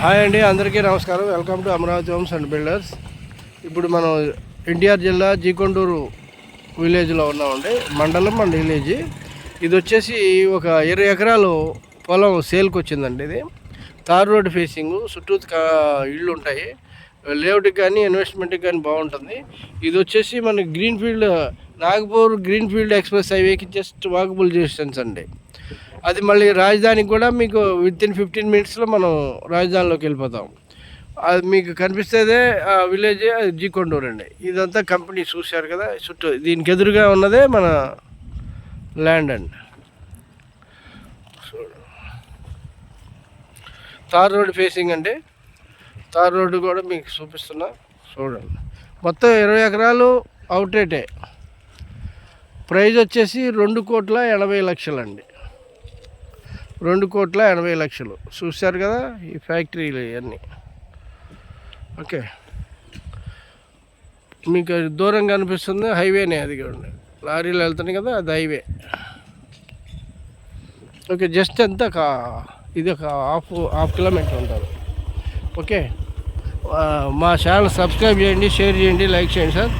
Hi అండి అందరికీ నమస్కారం. Welcome to Amaravati homes and builders ఇప్పుడు మనం ఎన్టీఆర్ జిల్లా జీకొండూరు విలేజ్లో ఉన్నామండి. మండలం అండ్ విలేజ్ ఇది వచ్చేసి ఒక ఇరవై ఎకరాలు పొలం సేల్కి వచ్చిందండి ఇది. తార్ రోడ్ ఫేసింగ్ చుట్టూ కా- ఇళ్ళు ఉంటాయి. లేఅవుట్కి కానీ ఇన్వెస్ట్మెంట్కి కానీ బాగుంటుంది. ఇది వచ్చేసి మన green field Nagpur green field express హైవేకి జస్ట్ వాకబుల్ డిస్టెన్స్ అండి. అది మళ్ళీ రాజధానికి కూడా మీకు విత్ ఇన్ ఫిఫ్టీన్ మినిట్స్లో మనం రాజధానిలోకి వెళ్ళిపోతాం. అది మీకు కనిపిస్తేదే ఆ విలేజ్ జీకొండూరు అండి. ఇదంతా కంపెనీ చూశారు కదా చుట్టూ దీనికి ఎదురుగా ఉన్నదే మన ల్యాండ్ అండి. తార్ రోడ్ ఫేసింగ్ అండి. తార్ రోడ్డు కూడా మీకు చూపిస్తున్నా చూడండి. మొత్తం ఇరవై ఎకరాలు అవుటేటే ప్రైజ్ వచ్చేసి రెండు కోట్ల ఎనభై లక్షలండి. రెండు కోట్ల ఎనభై లక్షలు. చూశారు కదా ఈ ఫ్యాక్టరీలు ఇవన్నీ. ఓకే. మీకు దూరంగా అనిపిస్తుంది హైవేనే అది కూడా లారీలు వెళ్తున్నాయి కదా అది హైవే. ఓకే జస్ట్ ఎంత కా ఇది ఒక హాఫ్ హాఫ్ కిలోమీటర్ ఉంటుంది. ఓకే. మా ఛానల్ సబ్స్క్రైబ్ చేయండి షేర్ చేయండి లైక్ చేయండి సార్.